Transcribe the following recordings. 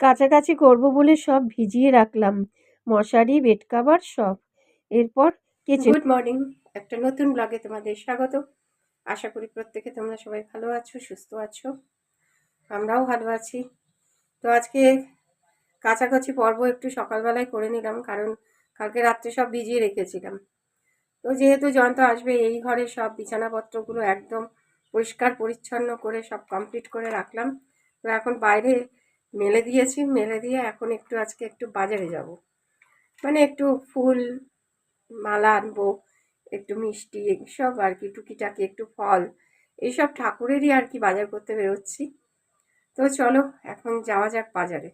কাছাকাছি করব বলে সব ভিজিয়ে রাখলাম। মশারি, বেড কাভার সব। এরপর কেচে গুড মর্নিং। একটা নতুন ব্লগে তোমাদের স্বাগত। আশা করি প্রত্যেকে তোমরা সবাই ভালো আছো, সুস্থ আছো। আমরাও ভালো আছি। তো আজকে কাছাকাছি পর্ব একটু সকালবেলায় করে নিলাম, কারণ কালকে রাত্রে সব ভিজিয়ে রেখেছিলাম। তো যেহেতু যন্ত্র আসবে, এই ঘরে সব বিছানাপত্রগুলো একদম পরিষ্কার, পরিচ্ছন্ন করে সব কমপ্লিট করে রাখলাম। তো এখন বাইরে মেলে দিয়েছি, মেলে দিয়ে এখন একটু আজকে একটু বাজারে যাব। মানে একটু ফুল মালা আনব, একটু মিষ্টি সব আর কি, টুকিটাকি একটু ফল এইসব ঠাকুরেরই আর কি বাজার করতে বেরোচ্ছি। তো চলো, এখন যাওয়া যাক বাজারে।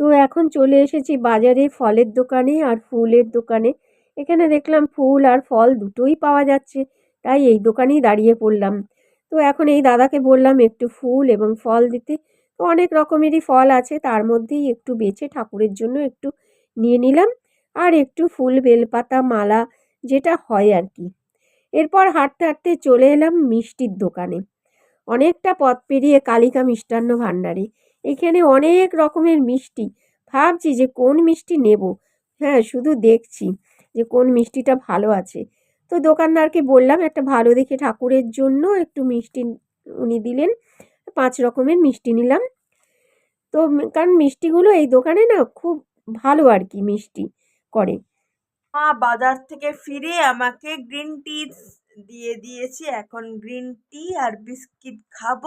তো এখন চলে এসেছি বাজারে ফলের দোকানে আর ফুলের দোকানে। এখানে দেখলাম ফুল আর ফল দুটোই পাওয়া যাচ্ছে, তাই এই দোকানেই দাঁড়িয়ে পড়লাম। তো এখন এই দাদাকে বললাম একটু ফুল এবং ফল দিতে। তো অনেক রকমেরই ফল আছে, তার মধ্যেই একটু বেছে ঠাকুরের জন্য একটু নিয়ে নিলাম। আর একটু ফুল, বেলপাতা, মালা, যেটা হয় আর কি। এরপর হাঁটতে হাঁটতে চলে এলাম মিষ্টির দোকানে। অনেকটা পথ পেরিয়ে কালিকা মিষ্টান্ন ভাণ্ডারে। এখানে অনেক রকমের মিষ্টি। ভাবছি যে কোন মিষ্টি নেব? হ্যাঁ শুধু দেখছি যে কোন মিষ্টিটা ভালো আছে। তো দোকানদারকে বললাম, একটা ভালো দেখে ঠাকুরের জন্য একটু মিষ্টি উনি দিলেন, পাঁচ রকমের মিষ্টি নিলাম। তো কারণ মিষ্টিগুলো এই দোকানে না খুব ভালো আর কি মিষ্টি করে। মা বাজার থেকে ফিরে আমাকে গ্রিন টি দিয়ে দিয়েছি। এখন গ্রিন টি আর বিস্কিট খাব।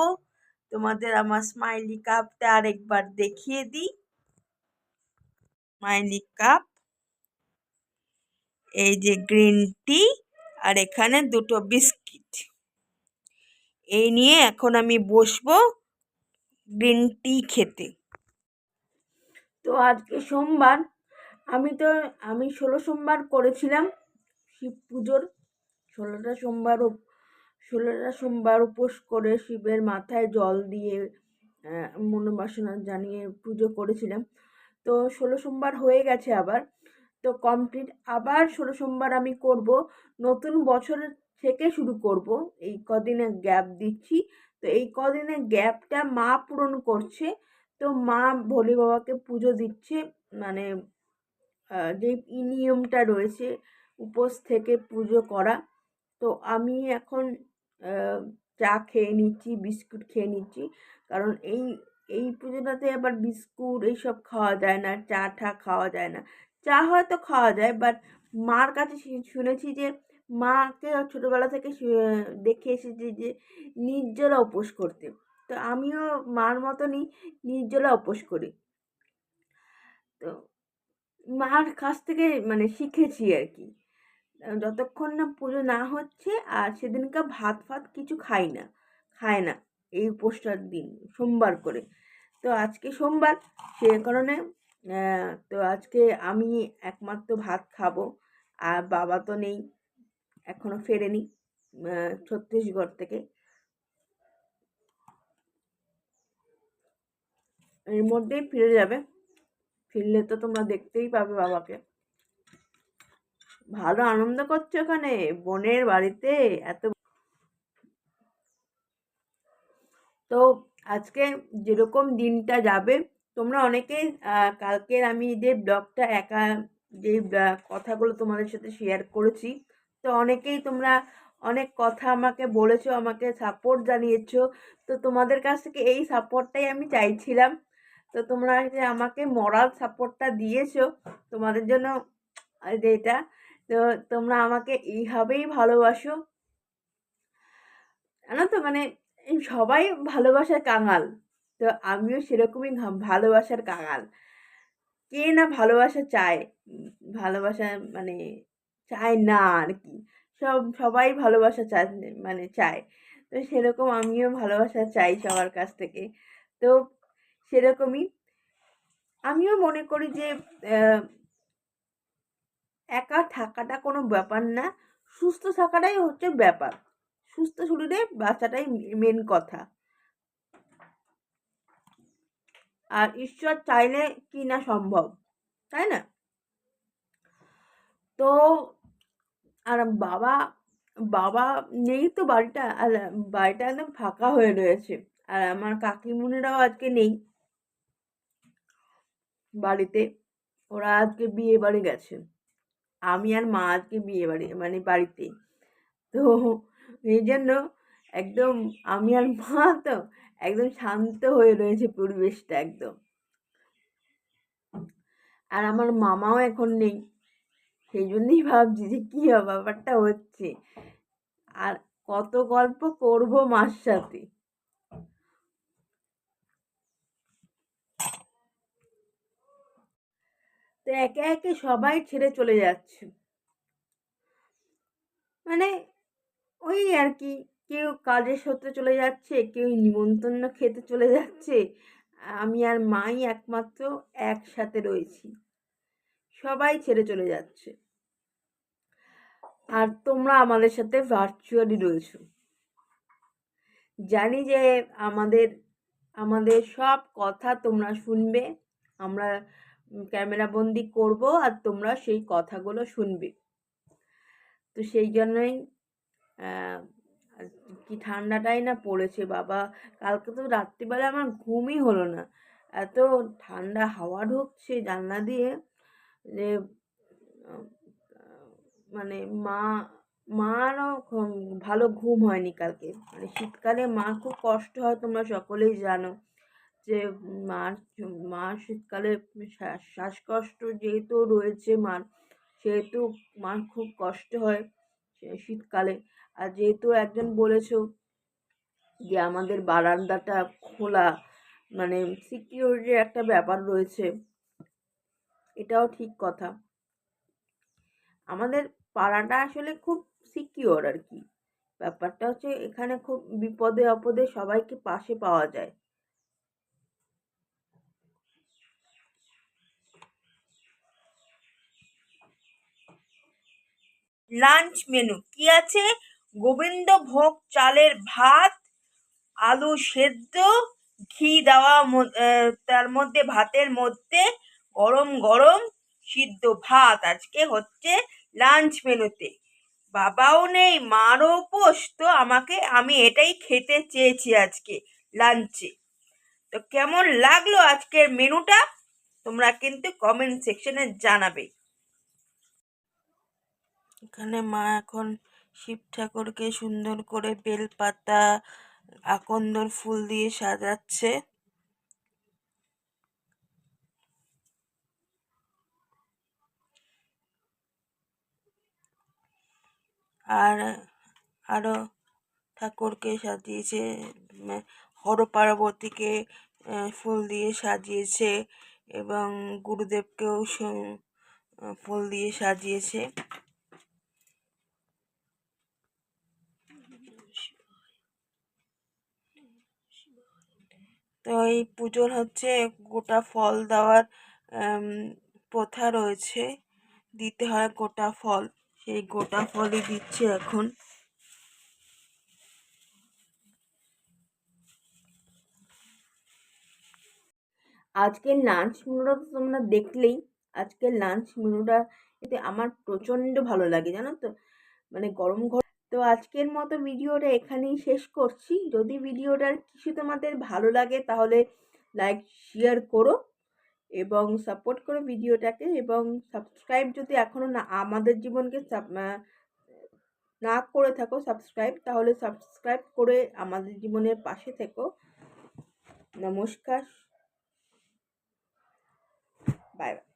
তোমাদের আমার স্মাইলি কাপটা আরেকবার দেখিয়ে দিই। Smiley cup. এই যে গ্রিন টি। আর এখানে দুটো বিস্কিট। এই নিয়ে এখন আমি বসবো গ্রিন টি খেতে। তো আজকে সোমবার, আমি তো, আমি ষোলো সোমবার করেছিলাম শিব পুজোর। ষোলোটা সোমবার ষোলোটা সোমবার উপোস করে শিবের মাথায় জল দিয়ে মনোবাসনা জানিয়ে পুজো করেছিলাম। তো ষোলো সোমবার হয়ে গেছে আবার। তো কমপ্লিট আবার ষোলো সোমবার আমি করব। নতুন বছর থেকে শুরু করব। এই কদিনের গ্যাপ দিচ্ছি। তো এই কদিনের গ্যাপটা মা পূরণ করছে। তো মা ভোলে বাবাকে পুজো দিচ্ছে। মানে যে নিয়মটা রয়েছে, উপোস থেকে পুজো করা। তো আমি এখন চা খেয়ে নিচ্ছি, বিস্কুট খেয়ে নিচ্ছি। কারণ এই এই পুজোটাতে আবার বিস্কুট, এইসব খাওয়া যায় না, চা ঠা খাওয়া যায় না। চা হয়তো খাওয়া যায়। বাট মার কাছে শুনেছি যে, মাকে ছোটোবেলা থেকে দেখে এসেছি যে, নির্জলা উপোস করতে। তো আমিও মার মতনই নির্জলা উপোস করি। তো মার কাছ থেকে মানে শিখেছি আর কি। যতক্ষণ না পুজো না হচ্ছে আর সেদিনকে ভাত ফাত কিছু খাই না, খায় না এই উপোসটার দিন, সোমবার করে। তো আজকে সোমবার, সে কারণে তো আজকে আমি একমাত্র ভাত খাব। আর বাবা তো নেই এখনও ফেরেনি ছত্তিশগড় থেকে। এর মধ্যেই ফিরে যাবে। ফিরলে তো তোমরা দেখতেই পাবে বাবাকে। ভালো আনন্দ করছ ওখানে বোনের বাড়িতে এত তো আজকে যেরকম দিনটা যাবে তোমরা অনেকেই কালকের আমি যে ব্লগটা একা যে কথাগুলো তোমাদের সাথে শেয়ার করেছি, তো অনেকেই তোমরা অনেক কথা আমাকে বলেছ, আমাকে সাপোর্ট জানিয়েছো, তো তোমাদের কাছ থেকে এই সাপোর্টটাই আমি চাইছিলাম। তো তোমরা যে আমাকে মরাল সাপোর্টটা দিয়েছ, তোমাদের জন্য এটা, তো তোমরা আমাকে এইভাবেই ভালোবাসো। জানো তো মানে সবাই ভালোবাসার কাঙাল। তো আমিও সেরকমই ভালোবাসার কাঙাল। কে না ভালোবাসা চায়? ভালোবাসা মানে চায় না আর কি সব, সবাই ভালোবাসা চায় মানে চায়। তো সেরকম আমিও ভালোবাসা চাই সবার কাছ থেকে। তো সেরকমই। আমিও মনে করি যে একা থাকাটা কোনো ব্যাপার না। সুস্থ থাকাটাই হচ্ছে ব্যাপার। সুস্থ শরীরে বাঁচাটাই মেন কথা। আর ঈশ্বর চাইলে কি না সম্ভব, তাই না? তো আর বাবা বাবা নেই তো বাড়িটা, আর বাড়িটা একদম ফাঁকা হয়ে রয়েছে, আর আমার কাকিমুনিরাও আজকে নেই বাড়িতে, ওরা আজকে বিয়ে বাড়ি গেছে, আমি আর মা আজকে বিয়ে বাড়ি মানে বাড়িতে, তো এই জন্য একদম আমি আর মা তো একদম শান্ত হয়ে রয়েছে পরিবেশটা একদম। আর আমার মামাও এখন নেই। সেই জন্যই ভাবছি যে কী ব্যাপারটা হচ্ছে। আর কত গল্প করব মার সাথে। তো একে একে সবাই ছেড়ে চলে যাচ্ছে। মানে ওই আর কি কেউ কাজের সূত্রে চলে যাচ্ছে, কেউ নিমন্ত্রণ খেতে চলে যাচ্ছে। আমি আর মাই একমাত্র একসাথে রয়েছি। সবাই ছেড়ে চলে যাচ্ছে। আর তোমরা আমাদের সাথে ভার্চুয়ালি রয়েছো। জানি যে আমাদের আমাদের সব কথা তোমরা শুনবে। আমরা ক্যামেরা বন্দি করব আর তোমরা সেই কথাগুলো শুনবে। তো সেই জন্যই আর কি ঠান্ডাটাই না পড়েছে, বাবা। কালকে তো রাত্রিবেলা আমার ঘুমই হলো না। এত ঠান্ডা হাওয়া ঢুকছে জানলা দিয়ে যে মানে মা মারও ভালো ঘুম হয়নি কালকে। মানে শীতকালে মা খুব কষ্ট হয়, তোমরা সকলেই জানো। যে মার, মা শীতকালে শ্বাসকষ্ট যেহেতু রয়েছে মার, সেহেতু মার খুব কষ্ট হয় শীতকালে। আর যেহেতু একজন বলেছ যে আমাদের বারান্দাটা খোলা মানে সিকিউরিটির একটা ব্যাপার রয়েছে, এটাও ঠিক কথা। আমাদের পাড়াটা আসলে খুব সিকিওর আর কি। ব্যাপারটা হচ্ছে এখানে খুব বিপদে আপদে সবাইকে পাশে পাওয়া যায়। লাঞ্চ মেনু কি আছে? গোবিন্দভোগ চালের ভাত, আলু সেদ্ধ, ঘি দেওয়া তার মধ্যে, ভাতের মধ্যে গরম গরম সিদ্ধ ভাত। আজকে হচ্ছে লাঞ্চ মেনুতে। বাবাও নেই, মারও উপোস তো আমাকে, আমি এটাই খেতে চেয়েছি আজকে লাঞ্চে তো কেমন লাগল আজকের মেনুটা? তোমরা কিন্তু কমেন্ট সেকশনে জানাবে। এখানে মা এখন শিব ঠাকুরকে সুন্দর করে বেলপাতা, আকন্দর ফুল দিয়ে সাজাচ্ছে। আর আরও ঠাকুরকে সাজিয়েছে হর পার্বতীকে ফুল দিয়ে সাজিয়েছে এবং গুরুদেবকেও ফুল দিয়ে সাজিয়েছে। তো এই পুজোর হচ্ছে গোটা ফল দেওয়ার প্রথা রয়েছে। দিতে হয় গোটা ফল। সেই গোটা ফলই দিচ্ছে এখন। আজকের লাঞ্চ মেনুটা তো তোমরা দেখলেই, আজকের লাঞ্চ মেনুটা এতে আমার প্রচণ্ড ভালো লাগে, জানো তো? মানে গরম গরম তো আজকের মতো ভিডিওটা এখানেই শেষ করছি। যদি ভিডিওটার কিছু তোমাদের ভালো লাগে তাহলে লাইক শেয়ার করো এবং সাপোর্ট করো ভিডিওটাকে এবং সাবস্ক্রাইব যদি এখনও না, আমাদের জীবনকে না করে থাকো সাবস্ক্রাইব তাহলে সাবস্ক্রাইব করে আমাদের জীবনের পাশে থেকো। নমস্কার। Bye bye